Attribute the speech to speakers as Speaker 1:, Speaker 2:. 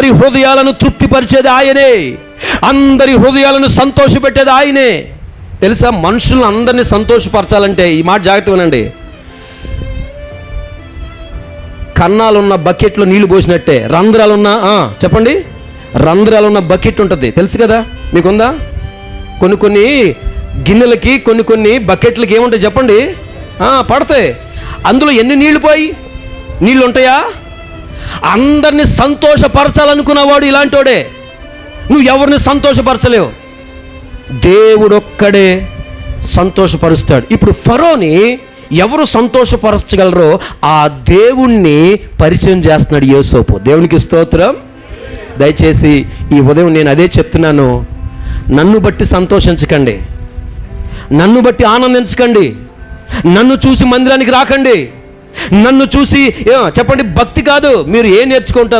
Speaker 1: అందరి హృదయాలను తృప్తిపరిచేది ఆయనే. అందరి హృదయాలను సంతోషపెట్టేది ఆయనే. తెలుసా? మనుషులను అందరినీ సంతోషపరచాలంటే ఈ మాట జాగ్రత్త వినండి. కన్నాలున్న బకెట్లో నీళ్ళు పోసినట్టే. రంధ్రాలున్న చెప్పండి. రంధ్రాలున్న బకెట్ ఉంటుంది. తెలుసు కదా? మీకుందా? కొన్ని కొన్ని గిన్నెలకి కొన్ని కొన్ని బకెట్లకి ఏముంటాయి చెప్పండి? పడతాయి. అందులో ఎన్ని నీళ్ళు పోయి? నీళ్ళు ఉంటాయా అందరిని సంతోషపరచాలనుకున్నవాడు ఇలాంటోడే. నువ్వు ఎవరిని సంతోషపరచలేవు. దేవుడొక్కడే సంతోషపరుస్తాడు. ఇప్పుడు ఫరోని ఎవరు సంతోషపరచగలరో ఆ దేవుణ్ణి పరిచయం చేస్తున్నాడు యోసోపు. దేవునికి స్తోత్రం. దయచేసి ఈ ఉదయం నేను అదే చెప్తున్నాను. నన్ను బట్టి సంతోషించకండి. నన్ను బట్టి ఆనందించకండి. నన్ను చూసి మందిరానికి రాకండి. నన్ను చూసి ఏ, చెప్పండి భక్తి కాదు మీరు ఏం నేర్చుకుంటారు?